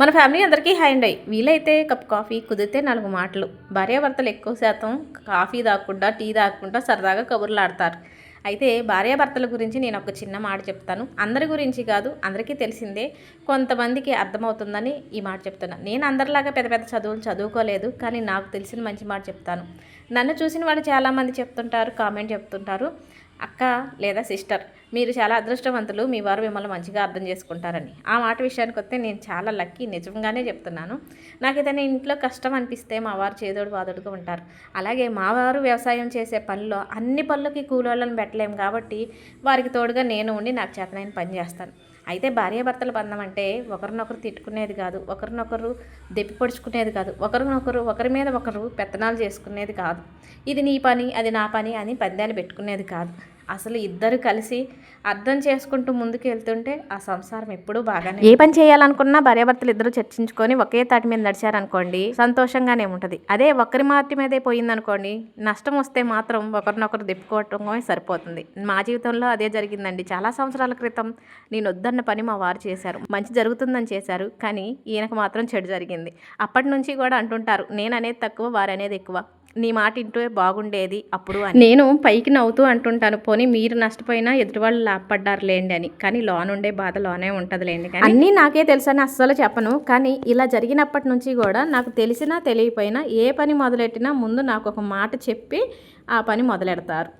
మన ఫ్యామిలీ అందరికీ హైండ్ అయ్యి వీలైతే కప్ కాఫీ కుదిరితే నాలుగు మాటలు. భార్యాభర్తలు ఎక్కువ శాతం కాఫీ తాగకుండా టీ తాగకుండా సరదాగా కబుర్లు ఆడతారు అయితే భార్యాభర్తల గురించి నేను ఒక చిన్న మాట చెప్తాను. అందరి గురించి కాదు అందరికీ తెలిసిందే కొంతమందికి అర్థమవుతుందని ఈ మాట చెప్తున్నాను నేను అందరిలాగా పెద్ద పెద్ద చదువులు చదువుకోలేదు కానీ నాకు తెలిసిన మంచి మాట చెప్తాను. నన్ను చూసిన వాళ్ళు చాలామంది చెప్తుంటారు కామెంట్ చెప్తుంటారు. అక్క లేదా సిస్టర్ మీరు చాలా అదృష్టవంతులు మీ వారు మిమ్మల్ని మంచిగా అర్థం చేసుకుంటారని. ఆ మాట విషయానికి వస్తే నేను చాలా లక్కీ నిజంగానే చెప్తున్నాను. నాకు ఏదైనా ఇంట్లో కష్టం అనిపిస్తే మా వారు చేదోడు వాదోడుగా ఉంటారు. అలాగే మా వారు వ్యవసాయం చేసే పనిలో అన్ని పనులకి కూలోళ్ళని పెట్టలేము కాబట్టి వారికి తోడుగా నేను ఉండి నాకు చేతనైన పని చేస్తాను. అయితే భార్యాభర్తల బంధం అంటే ఒకరినొకరు తిట్టుకునేది కాదు ఒకరినొకరు దెప్పి పొడుచుకునేది కాదు ఒకరినొకరు ఒకరి మీద ఒకరు పెత్తనాలు చేసుకునేది కాదు. ఇది నీ పని అది నా పని అని పందాలు పెట్టుకునేది కాదు. అసలు ఇద్దరు కలిసి అర్థం చేసుకుంటూ ముందుకు వెళ్తుంటే ఆ సంసారం ఎప్పుడూ బాగానే ఏ పని చేయాలనుకున్నా భార్యాభర్తలు ఇద్దరు చర్చించుకొని ఒకే తాటి మీద నడిచారనుకోండి సంతోషంగానే ఉంటుంది. అదే ఒకరి మాట మీదే పోయిందనుకోండి నష్టం వస్తే మాత్రం ఒకరినొకరు తిప్పుకోవటమే సరిపోతుంది. మా జీవితంలో అదే జరిగిందండి. చాలా సంవత్సరాల క్రితం నేను వద్దన్న పని మా వారు చేశారు. మంచి జరుగుతుందని చేశారు కానీ ఈయనకు మాత్రం చెడు జరిగింది. అప్పటి నుంచి కూడా అంటుంటారు నేను అనేది తక్కువ వారు అనేది ఎక్కువ. నీ మాట ఇంటూ బాగుండేది అప్పుడు నేను పైకి నవ్వుతూ అంటుంటాను పోనీ మీరు నష్టపోయినా ఎదురువాళ్ళు లాభపడ్డారు లేండి అని. కానీ లోన్ ఉండే బాధ లోనే ఉంటుంది లేండి కానీ అన్నీ నాకే తెలుసని అస్సలు చెప్పను. కానీ ఇలా జరిగినప్పటి నుంచి కూడా నాకు తెలిసినా తెలియపోయినా ఏ పని మొదలెట్టినా ముందు నాకు ఒక మాట చెప్పి ఆ పని మొదలెడతారు.